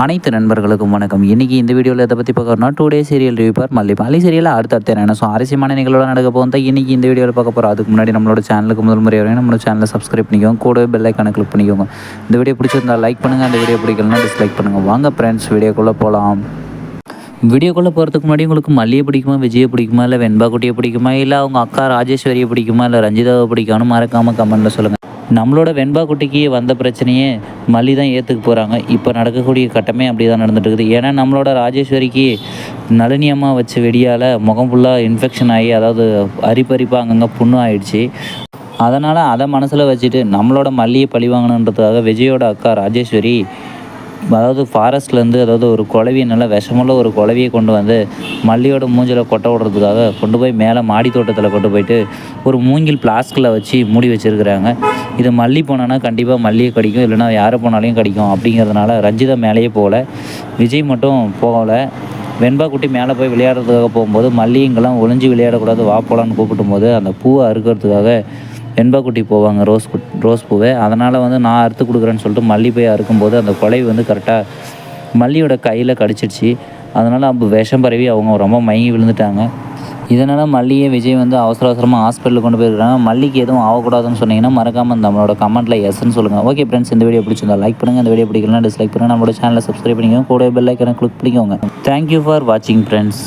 அனைத்து நண்பர்களுக்கும் வணக்கம். இன்றைக்கி இந்த வீடியோவில் எதை பற்றி பார்க்கறோம்னா today serial review for Malli Malli serial அடுத்தடுத்து என்ன ஸோ அரசியமான நிகழ்வுகள் நடக்க போகும் தான் இன்றைக்கி இந்த வீடியோவில் பார்க்க போகிறோம் அதுக்கு முன்னாடி நம்மளோட சேனலுக்கு முதல் முறை வரையும் நம்மளோட சேனலை சப்ஸ்கிரைப் பண்ணிக்கோங்க. கூடவே பெல் ஐக்கானை கிளிக் பண்ணிக்கோங்க. இந்த வீடியோ பிடிச்சிருந்தா லைக் பண்ணுங்கள் அந்த வீடியோ பிடிக்கலனா டிஸ்லைக் பண்ணுங்கள் வாங்க ஃப்ரெண்ட்ஸ் வீடியோக்குள்ளே போகலாம் வீடியோக்குள்ளே போகிறதுக்கு முன்னாடி உங்களுக்கு மல்லியை பிடிக்குமா விஜயை பிடிக்குமா இல்லை வெண்பா குட்டியை பிடிக்குமா இல்லை அவங்க அக்கா ராஜேஸ்வரியை பிடிக்குமா இல்லை ரஞ்சிதாவை பிடிக்கும்னு மறக்காமல் கமெண்ட்டில் சொல்லுங்கள் நம்மளோட வெண்பா குட்டிக்கு வந்த பிரச்சனையே மல்லி தான் ஏற்றுக்க போகிறாங்க இப்போ நடக்கக்கூடிய கட்டமே அப்படி தான் நடந்துட்டு இருக்குது ஏன்னா நம்மளோட ராஜேஸ்வரிக்கு நளினி அம்மா வச்ச வெடியால் முகம் ஃபுல்லாக இன்ஃபெக்ஷன் ஆகி அதாவது அரிப்பரிப்பாக அங்கங்கே புண்ணு ஆயிடுச்சு அதனால் அதை மனசில் வச்சுட்டு நம்மளோட மல்லியை பழி வாங்கணுன்றதுக்காக விஜயோட அக்கா ராஜேஸ்வரி அதாவது ஃபாரஸ்ட்லேருந்து அதாவது ஒரு குழவியை நல்ல விஷமுள்ள ஒரு குழவியை கொண்டு வந்து மல்லியோட மூஞ்சில் கொட்ட விடுறதுக்காக கொண்டு போய் மேலே மாடி தோட்டத்தில் கொண்டு போயிட்டு ஒரு மூங்கில் பிளாஸ்கில் வச்சு மூடி வச்சுருக்குறாங்க. இது மல்லி போனோன்னா கண்டிப்பாக மல்லியை கடிக்கும் இல்லைன்னா யாரை போனாலையும் கடிக்கும். அப்படிங்கிறதுனால ரஞ்சிதா மேலேயே போகல. விஜய் மட்டும் போகலை. வெண்பா குட்டி மேலே போய் விளையாடுறதுக்காக போகும்போது மல்லிங்கெல்லாம் ஒளிஞ்சு விளையாடக்கூடாது வா போகலான்னு கூப்பிட்டும் போது அந்த பூவை அறுக்கிறதுக்காக வெண்பா குட்டி போவாங்க ரோஸ் குட் ரோஸ் பூவை. அதனால் வந்து நான் அறுத்து கொடுக்குறேன்னு சொல்லிட்டு மல்லி போய் அறுக்கும்போது அந்த கொலை வந்து கரெக்டாக மல்லியோட கையில் கடிச்சிடுச்சு. அதனால் அப்போ விஷம் பரவி அவங்க ரொம்ப மயங்கி விழுந்துட்டாங்க. இதனால் மல்லியை விஜய் வந்து அவசர அவசரமாக ஹாஸ்பிட்டலில் கொண்டு போயிருக்காங்க. மல்லிக்கு எதுவும் ஆகக்கூடாதுன்னு சொன்னீங்கன்னா மறக்காமல் நம்மளோட கமெண்ட்டில் எஸ்ன்னு சொல்லுங்கள் ஓகே ஃப்ரெண்ட்ஸ் இந்த வீடியோ பிடிச்சிருந்தா லைக் பண்ணுங்கள் இந்த வீடியோ பிடிக்கலாம் டிஸ்லைக் பண்ணுங்கள் நம்மளோட சேனலை சப்ஸ்கிரைப் பண்ணிக்கோங்க. கூட பெல் ஐக்கனை கிளிக் பண்ணிக்கோங்க. தேங்க்யூ ஃபார் வாட்சிங் ஃப்ரெண்ட்ஸ்